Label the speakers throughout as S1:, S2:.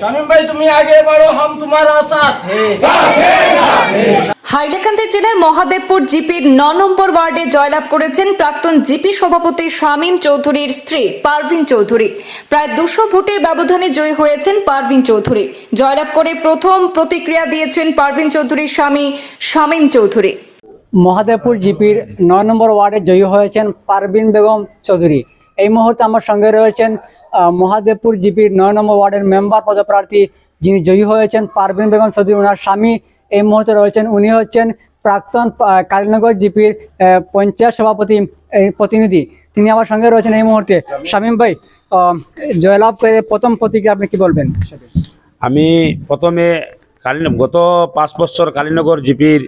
S1: শামিম ভাই তুমি আগে বাড়ো হাম তোমারা সাথ। হে
S2: হাইলাকান্দি জেলার মহাদেবপুর জিপির ন নম্বর ওয়ার্ডে জয়লাভ করেছেন প্রাক্তন জিপি সভাপতি শামীম চৌধুরীর স্ত্রী পারভিন চৌধুরী। প্রায় দুশো ভোটের ব্যবধানে জয়ী হয়েছেন পারভিন চৌধুরী। জয়লাভ করে প্রথম প্রতিক্রিয়া দিয়েছেন পারভিন চৌধুরীর স্বামী শামীম চৌধুরী।
S3: মহাদেবপুর জিপির ন নম্বর ওয়ার্ডে জয়ী হয়েছেন পারবিন বেগম চৌধুরী। এই মুহূর্তে আমার সঙ্গে রয়েছেন মহাদেবপুর জিপির নয় নম্বর ওয়ার্ডের মেম্বার পদপ্রার্থী যিনি জয়ী হয়েছেন পারবিন বেগম চৌধুরী। ওনার স্বামী এই মুহূর্তে রয়েছেন। উনি হচ্ছেন প্রাক্তন কালীনগর জিপির পঞ্চায়েত সভাপতি প্রতিনিধি। তিনি আমার সঙ্গে রয়েছেন এই মুহূর্তে। শামীম ভাই জয়লাভ করে প্রথম প্রতিক্রিয়া আপনি কি বলবেন?
S4: আমি প্রথমে কালীন গত পাঁচ বছর কালীনগর জিপির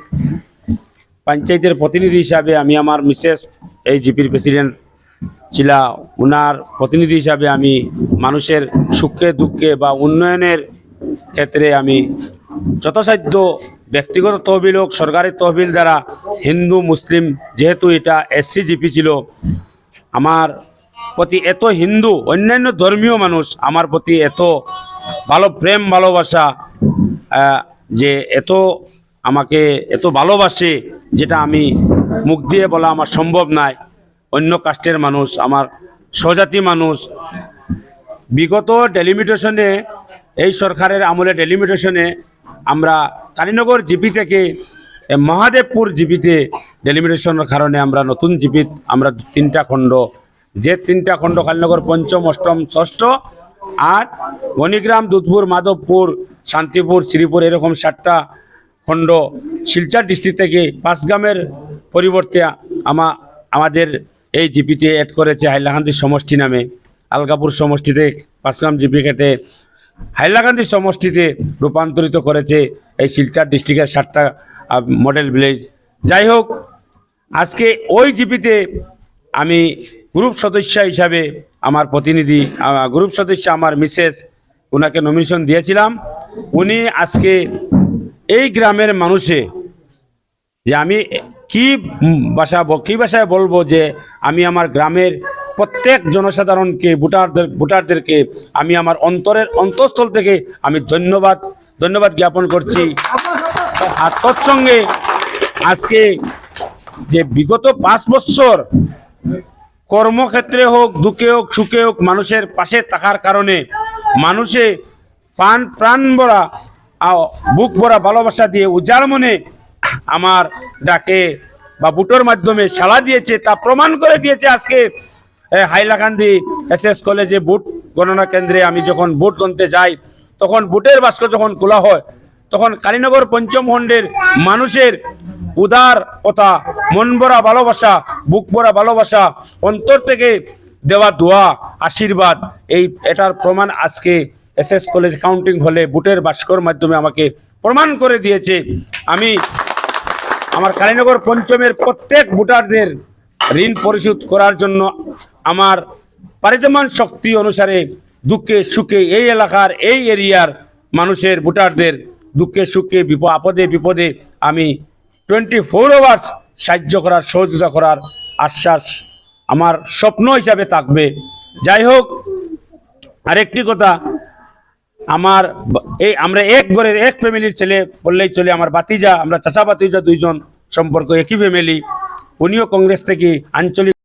S4: পঞ্চায়েতের প্রতিনিধি হিসাবে আমি আমার মিসেস, এই জিপির প্রেসিডেন্ট ছিলা ওনার প্রতিনিধি হিসাবে আমি মানুষের সুখে, দুঃখে বা উন্নয়নের ক্ষেত্রে আমি যথাসাধ্য ব্যক্তিগত তহবিল হোক, সরকারি তহবিল দ্বারা হিন্দু, মুসলিম, যেহেতু এটা এসসি জিপি ছিল, আমার প্রতি এত হিন্দু, অন্যান্য ধর্মীয় মানুষ আমার প্রতি এত ভালো প্রেম, ভালোবাসা যে এত আমাকে এত ভালোবাসে, যেটা আমি মুখ দিয়ে বলা আমার সম্ভব নয় অন্য কাস্টের মানুষ, আমার স্বজাতি মানুষ। বিগত ডেলিমিটেশনে এই সরকারের আমলে ডেলিমিটেশনে আমরা কালীনগর জিপি থেকে মহাদেবপুর জিপিতে ডেলিমিটেশনের কারণে আমরা নতুন জিপিত আমরা তিনটা খণ্ড, যে তিনটা খণ্ড কালীনগর পঞ্চম, অষ্টম, ষষ্ঠ আর মণিগ্রাম, দুধপুর, মাধবপুর, শান্তিপুর, শ্রীপুর এরকম সাতটা খণ্ড শিলচর ডিস্ট্রিক্ট থেকে পাঁচগ্রামের পরিবর্তে আমা, আমাদের এই জিপিতে অ্যাড করেছে হাইলাকান্দি সমষ্টি নামে। আলগাপুর সমষ্টিতে পাঁচগ্রাম জিপি খেতে হাইলাকান্দি সমষ্টিতে রূপান্তরিত করেছে এই শিলচর ডিস্ট্রিক্টের সাতটা মডেল ভিলেজ যাই হোক, আজকে ওই জিপিতে আমি গ্রুপ সদস্য হিসাবে আমার প্রতিনিধি গ্রুপ সদস্য আমার মিসেস ওনাকে নমিনেশন দিয়েছিলাম। উনি আজকে এই গ্রামের মানুষে যে আমি কি ভাষা কি ভাষায় বলব যে আমি আমার গ্রামের প্রত্যেক জনসাধারণকে ভোটারদের ভোটারদেরকে আমি আমার অন্তরের অন্তঃস্থল থেকে আমি ধন্যবাদ ধন্যবাদ জ্ঞাপন করছি। আর তৎসঙ্গে আজকে যে বিগত পাঁচ বছর কর্মক্ষেত্রে হোক দুঃখে হোক সুখে হোক মানুষের পাশে থাকার কারণে মানুষে প্রাণ প্রাণ ভরা বুক ভরা ভালোবাসা দিয়ে উজাড় মনে আমার ডাকে বা বুটোর মাধ্যমে সাড়া দিয়েছে, তা প্রমাণ করে দিয়েছে আজকে হাইলাকান্দি এস এস কলেজে বুট গণনা কেন্দ্রে আমি যখন বুট গণতে যাই, তখন বুটের বাস্ক যখন খোলা হয়, তখন কালীনগর পঞ্চম খণ্ডের মানুষের উদার কথা, মন ভরা ভালোবাসা, বুক ভরা ভালোবাসা, অন্তর থেকে দেওয়া দোয়া, আশীর্বাদ, এই, এটার প্রমাণ আজকে এস এস কলেজ কাউন্টিং হলে বুটের বাস্কর মাধ্যমে আমাকে প্রমাণ করে দিয়েছে। আমি আমার কালীনগর পঞ্চমের প্রত্যেক ভোটারদের ঋণ পরিশোধ করার জন্য আমার পারিতমান শক্তি অনুসারে দুঃখে সুখে এই এলাকার, এই এরিয়ার মানুষের, ভোটারদের দুঃখে সুখে, বিপ, আপদে বিপদে আমি টোয়েন্টি ফোর আওয়ার্স সাহায্য করার, সহযোগিতা করার আশ্বাস আমার স্বপ্ন হিসাবে থাকবে। যাই হোক, আরেকটি কথা আমার এই আমরা এক ঘরের এক ফ্যামিলির ছেলে বললেই চলে, আমার বাতিজা আমরা চাচা বাতিজা দুইজন সম্পর্ক একই ফ্যামিলি উনিও কংগ্রেস থেকে আঞ্চলিক